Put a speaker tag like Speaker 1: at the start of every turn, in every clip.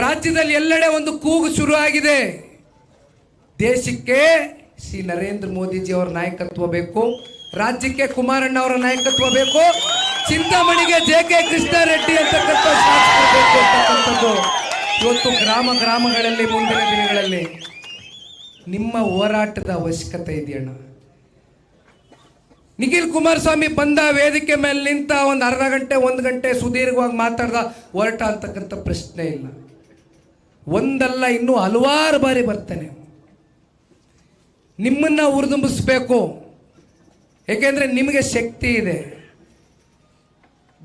Speaker 1: ರಾಜ್ಯದಲ್ಲಿ ಎಲ್ಲೆಡೆ ಒಂದು ಕೂಗು ಶುರು ಆಗಿದೆ ದೇಶಕ್ಕೆ ಶ್ರೀ ನರೇಂದ್ರ ಮೋದಿಜಿ ಅವರ ನಾಯಕತ್ವ ಬೇಕು, ರಾಜ್ಯಕ್ಕೆ ಕುಮಾರಣ್ಣ ಅವರ ನಾಯಕತ್ವ ಬೇಕು, ಚಿಂತಾಮಣಿಗೆ ಜೆ ಕೆ ಕೃಷ್ಣಾರೆಡ್ಡಿ ಅಂತಕ್ಕಂಥ ಶಾಸಕರು ಬೇಕು ಅಂತಕ್ಕಂಥದ್ದು. ಇವತ್ತು ಗ್ರಾಮ ಗ್ರಾಮಗಳಲ್ಲಿ ಮುಂದಿನ ದಿನಗಳಲ್ಲಿ ನಿಮ್ಮ ಹೋರಾಟದ ಅವಶ್ಯಕತೆ ಇದೆಯಣ್ಣ. ನಿಖಿಲ್ ಕುಮಾರಸ್ವಾಮಿ ಬಂದ ವೇದಿಕೆ ಮೇಲೆ ನಿಂತ ಒಂದು ಅರ್ಧ ಗಂಟೆ, ಒಂದು ಗಂಟೆ ಸುದೀರ್ಘವಾಗಿ ಮಾತಾಡ್ದ ಹೊರಟ ಅಂತಕ್ಕಂಥ ಪ್ರಶ್ನೆ ಇಲ್ಲ. ಒಂದಲ್ಲ, ಇನ್ನೂ ಹಲವಾರು ಬಾರಿ ಬರ್ತೇನೆ. ನಿಮ್ಮನ್ನ ಹುರಿದುಂಬಿಸ್ಬೇಕು. ಏಕೆಂದರೆ ನಿಮಗೆ ಶಕ್ತಿ ಇದೆ.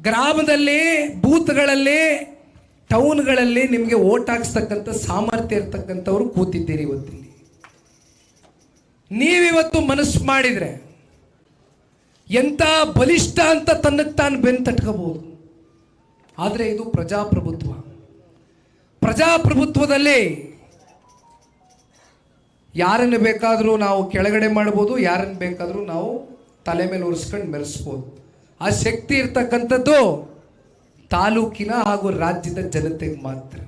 Speaker 1: ಗ್ರಾಮದಲ್ಲಿ, ಬೂತ್ಗಳಲ್ಲಿ, ಟೌನ್ಗಳಲ್ಲಿ ನಿಮಗೆ ಓಟ್ ಹಾಕ್ಸ್ತಕ್ಕಂಥ ಸಾಮರ್ಥ್ಯ ಇರ್ತಕ್ಕಂಥವ್ರು ಕೂತಿದ್ದೀರಿ ಇವತ್ತಿಲ್ಲಿ. ನೀವಿವತ್ತು ಮನಸ್ಸು ಮಾಡಿದ್ರೆ ಎಂಥ ಬಲಿಷ್ಠ ಅಂತ ತನ್ನಕ್ಕೆ ತಾನು ಬೆನ್ನು ತಟ್ಕೋಬೋದು ಆದರೆ ಇದು ಪ್ರಜಾಪ್ರಭುತ್ವ. ಪ್ರಜಾಪ್ರಭುತ್ವದಲ್ಲಿ ಯಾರನ್ನು ಬೇಕಾದರೂ ನಾವು ಕೆಳಗಡೆ ಮಾಡ್ಬೋದು, ಯಾರನ್ನು ಬೇಕಾದರೂ ನಾವು ತಲೆ ಮೇಲೆ ಉರಿಸ್ಕೊಂಡು ಮೆರೆಸ್ಬೋದು. ಆ ಶಕ್ತಿ ಇರ್ತಕ್ಕಂಥದ್ದು ತಾಲೂಕಿನ ಹಾಗೂ ರಾಜ್ಯದ ಜನತೆಗೆ ಮಾತ್ರ.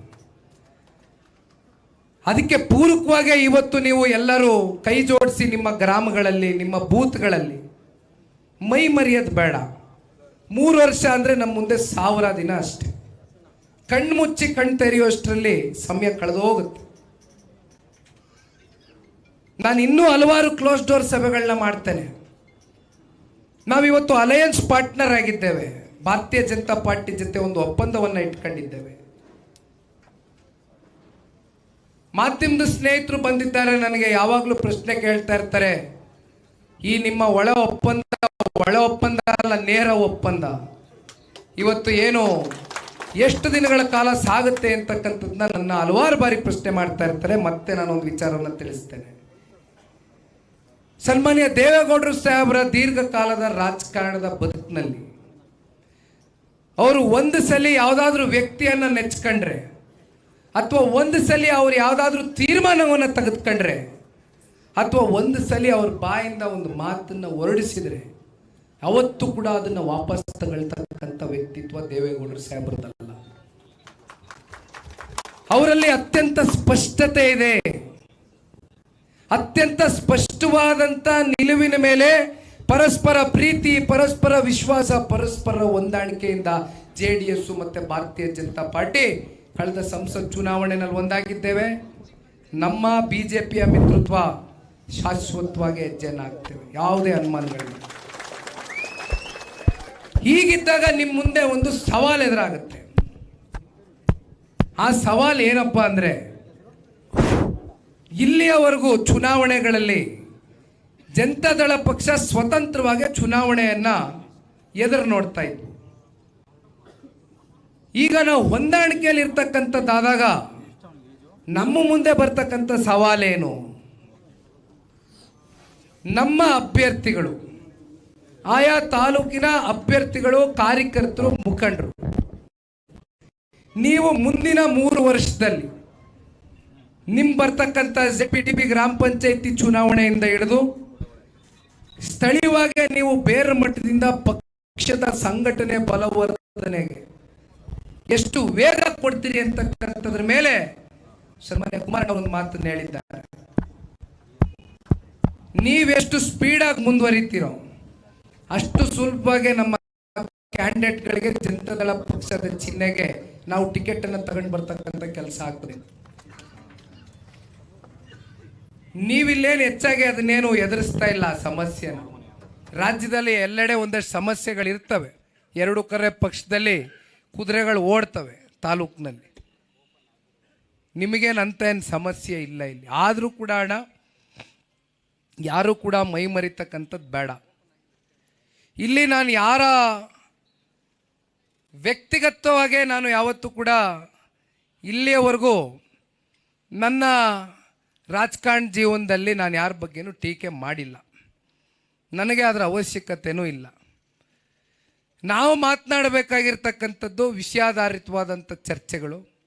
Speaker 1: ಅದಕ್ಕೆ ಪೂರಕವಾಗಿ ಇವತ್ತು ನೀವು ಎಲ್ಲರೂ ಕೈ ಜೋಡಿಸಿ ನಿಮ್ಮ ಗ್ರಾಮಗಳಲ್ಲಿ, ನಿಮ್ಮ ಬೂತ್ಗಳಲ್ಲಿ ಮೈ ಮರೆಯೋದು ಬೇಡ. ಮೂರು ವರ್ಷ ಅಂದರೆ ನಮ್ಮ ಮುಂದೆ ಸಾವಿರ ದಿನ ಅಷ್ಟೆ. ಕಣ್ಣು ಮುಚ್ಚಿ ಕಣ್ಣು ತೆರೆಯುವಷ್ಟರಲ್ಲಿ ಸಮಯ ಕಳೆದು ಹೋಗುತ್ತೆ. ನಾನು ಇನ್ನೂ ಹಲವಾರು ಕ್ಲೋಸ್ ಡೋರ್ ಸಭೆಗಳನ್ನ ಮಾಡ್ತೇನೆ. ನಾವಿವತ್ತು ಅಲಯನ್ಸ್ ಪಾರ್ಟ್ನರ್ ಆಗಿದ್ದೇವೆ. ಭಾರತೀಯ ಜನತಾ ಪಾರ್ಟಿ ಜೊತೆ ಒಂದು ಒಪ್ಪಂದವನ್ನು ಇಟ್ಕೊಂಡಿದ್ದೇವೆ. ಮಾಧ್ಯಮದ ಸ್ನೇಹಿತರು ಬಂದಿದ್ದಾರೆ, ನನಗೆ ಯಾವಾಗಲೂ ಪ್ರಶ್ನೆ ಕೇಳ್ತಾ ಇರ್ತಾರೆ, ಈ ನಿಮ್ಮ ಒಳ ಒಪ್ಪಂದ ಒಳ ಒಪ್ಪಂದ ಅಲ್ಲ, ನೇರ ಒಪ್ಪಂದ. ಇವತ್ತು ಏನು ಎಷ್ಟು ದಿನಗಳ ಕಾಲ ಸಾಗುತ್ತೆ ಅಂತಕ್ಕಂಥದ್ದನ್ನ ನನ್ನ ಹಲವಾರು ಬಾರಿ ಪ್ರಶ್ನೆ ಮಾಡ್ತಾ ಇರ್ತಾರೆ, ಮತ್ತೆ ನಾನು ಒಂದು ವಿಚಾರವನ್ನು ತಿಳಿಸ್ತೇನೆ. ಸನ್ಮಾನ್ಯ ದೇವೇಗೌಡರು ಸಾಹೇಬರ ದೀರ್ಘಕಾಲದ ರಾಜಕಾರಣದ ಬದುಕಿನಲ್ಲಿ, ಅವರು ಒಂದು ಸಲ ಯಾವುದಾದ್ರೂ ವ್ಯಕ್ತಿಯನ್ನ ನೆಚ್ಕೊಂಡ್ರೆ, ಅಥವಾ ಒಂದು ಸಲ ಅವ್ರು ಯಾವುದಾದ್ರೂ ತೀರ್ಮಾನವನ್ನು ತೆಗೆದುಕೊಂಡ್ರೆ, ಅಥವಾ ಒಂದು ಸಲ ಅವ್ರ ಬಾಯಿಂದ ಒಂದು ಮಾತನ್ನು ಹೊರಡಿಸಿದ್ರೆ, ಅವತ್ತು ಕೂಡ ಅದನ್ನು ವಾಪಸ್ ತಗೊಳ್ತಕ್ಕಂಥ ವ್ಯಕ್ತಿತ್ವ ದೇವೇಗೌಡರು ಸಾಹೇಬ್ರದಲ್ಲ ಅವರಲ್ಲಿ ಅತ್ಯಂತ ಸ್ಪಷ್ಟತೆ ಇದೆ. ಅತ್ಯಂತ ಸ್ಪಷ್ಟವಾದಂಥ ನಿಲುವಿನ ಮೇಲೆ ಪರಸ್ಪರ ಪ್ರೀತಿ, ಪರಸ್ಪರ ವಿಶ್ವಾಸ, ಪರಸ್ಪರ ಹೊಂದಾಣಿಕೆಯಿಂದ ಜೆ ಡಿ ಎಸ್ ಮತ್ತು ಭಾರತೀಯ ಜನತಾ ಪಾರ್ಟಿ ಕಳೆದ ಸಂಸತ್ ಚುನಾವಣೆಯಲ್ಲಿ ಒಂದಾಗಿದ್ದೇವೆ. ನಮ್ಮ ಬಿ ಜೆ ಪಿಯ ಮಿತ್ರತ್ವ ಶಾಶ್ವತವಾಗಿ ಹೆಜ್ಜೆಯನ್ನು ಹಾಕ್ತೇವೆ ಯಾವುದೇ ಅನುಮಾನಗಳಿಲ್ಲ. ಹೀಗಿದ್ದಾಗ ನಿಮ್ಮ ಮುಂದೆ ಒಂದು ಸವಾಲು ಎದುರಾಗುತ್ತೆ. ಆ ಸವಾಲು ಏನಪ್ಪ ಅಂದರೆ, ಇಲ್ಲಿಯವರೆಗೂ ಚುನಾವಣೆಗಳಲ್ಲಿ ಜನತಾದಳ ಪಕ್ಷ ಸ್ವತಂತ್ರವಾಗಿ ಚುನಾವಣೆಯನ್ನ ಎದುರು ನೋಡ್ತಾ ಇತ್ತು ಈಗ ನಾವು ಹೊಂದಾಣಿಕೆಯಲ್ಲಿ ಇರ್ತಕ್ಕಂಥದ್ದಾದಾಗ ನಮ್ಮ ಮುಂದೆ ಬರ್ತಕ್ಕಂಥ ಸವಾಲೇನು? ನಮ್ಮ ಅಭ್ಯರ್ಥಿಗಳು, ಆಯಾ ತಾಲೂಕಿನ ಅಭ್ಯರ್ಥಿಗಳು, ಕಾರ್ಯಕರ್ತರು, ಮುಖಂಡರು. ನೀವು ಮುಂದಿನ ಮೂರು ವರ್ಷದಲ್ಲಿ ನಿಮ್ ಬರ್ತಕ್ಕಂಥ ಪಿ ಟಿ ಪಿ ಗ್ರಾಮ ಪಂಚಾಯತಿ ಚುನಾವಣೆಯಿಂದ ಹಿಡಿದು ಸ್ಥಳೀಯವಾಗಿ ನೀವು ಬೇರೆ ಮಟ್ಟದಿಂದ ಪಕ್ಷದ ಸಂಘಟನೆ ಬಲವರ್ಧನೆಗೆ ಎಷ್ಟು ವೇಗ ಕೊಡ್ತೀರಿ ಅಂತಕ್ಕಂಥದ್ರ ಮೇಲೆ ಸನ್ಮಾನ್ಯ ಕುಮಾರ್ ಒಂದು ಮಾತನ್ನು ಹೇಳಿದ್ದಾರೆ. ನೀವೆಷ್ಟು ಸ್ಪೀಡಾಗಿ ಮುಂದುವರಿತೀರೋ, ಅಷ್ಟು ಸುಲಭವಾಗಿ ನಮ್ಮ ಕ್ಯಾಂಡಿಡೇಟ್ಗಳಿಗೆ ಜನತಾದಳ ಪಕ್ಷದ ಚಿಹ್ನೆಗೆ ನಾವು ಟಿಕೆಟ್ ಅನ್ನು ತಗೊಂಡು ಬರ್ತಕ್ಕಂಥ ಕೆಲಸ ಆಗ್ತದೆ. ನೀವಿಲ್ಲೇನು ಹೆಚ್ಚಾಗಿ ಅದನ್ನೇನು ಎದುರಿಸ್ತಾ ಇಲ್ಲ ಆ ಸಮಸ್ಯೆನ. ರಾಜ್ಯದಲ್ಲಿ ಎಲ್ಲೆಡೆ ಒಂದಷ್ಟು ಸಮಸ್ಯೆಗಳಿರ್ತವೆ ಎರಡು ಕರೆ ಪಕ್ಷದಲ್ಲಿ ಕುದುರೆಗಳು ಓಡ್ತವೆ ತಾಲೂಕಿನಲ್ಲಿ. ನಿಮಗೇನು ಅಂತ ಏನು ಸಮಸ್ಯೆ ಇಲ್ಲ ಇಲ್ಲಿ. ಆದರೂ ಕೂಡ ಅಣ್ಣ, ಯಾರೂ ಕೂಡ ಮೈ ಮರಿತಕ್ಕಂಥದ್ದು ಬೇಡ. ಇಲ್ಲಿ ನಾನು ಯಾರ ವ್ಯಕ್ತಿಗತವಾಗಿ ನಾನು ಯಾವತ್ತೂ ಕೂಡ ಇಲ್ಲಿಯವರೆಗೂ ನನ್ನ ರಾಜಕಾರಣ ಜೀವನದಲ್ಲಿ ನಾನು ಯಾರ ಬಗ್ಗೆನೂ ಟೀಕೆ ಮಾಡಿಲ್ಲ. ನನಗೆ ಅದರ ಅವಶ್ಯಕತೆಯೂ ಇಲ್ಲ. ನಾವು ಮಾತನಾಡಬೇಕಾಗಿರ್ತಕ್ಕಂಥದ್ದು ವಿಷಯಾಧಾರಿತವಾದಂಥ ಚರ್ಚೆಗಳು.